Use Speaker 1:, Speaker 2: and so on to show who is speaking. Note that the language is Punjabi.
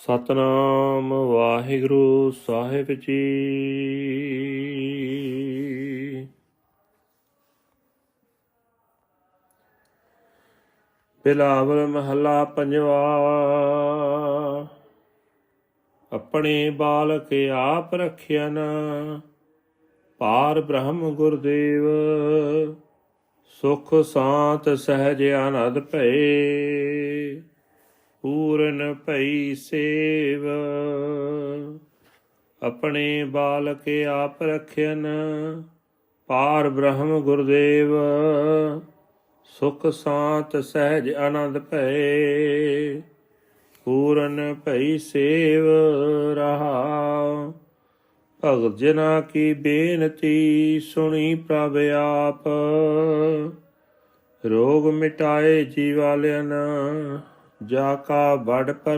Speaker 1: ਸਤਨਾਮ ਵਾਹਿਗੁਰੂ ਸਾਹਿਬ ਜੀ। ਬਿਲਾਵਲ ਮਹੱਲਾ ਪੰਜਵਾ, ਆਪਣੇ ਬਾਲਕ ਆਪ ਰਖਿਆਨ ਪਾਰ ਬ੍ਰਹਮ ਗੁਰਦੇਵ, ਸੁਖ ਸਾਤ ਸਹਿਜ ਆਨੰਦ ਭਏ। ਪੂਰਨ ਭਈ ਸੇਵ। ਆਪਣੇ ਬਾਲਕ ਆਪ ਰਖਿਆਨ ਪਾਰ ਬ੍ਰਹਮ ਗੁਰਦੇਵ। ਸੁਖ ਸਾਤ ਸਹਿਜ ਆਨੰਦ ਭਏ। ਪੂਰਨ ਭਈ ਸੇਵ ਰਹਾ। ਭਗਤ ਜਨਾ ਕੀ ਬੇਨਤੀ ਸੁਣੀ ਪ੍ਰਭ ਆਪ। ਰੋਗ ਮਿਟਾਏ ਜੀਵਾਲਿਆਨ ਜਾ ਕਾ ਬੜ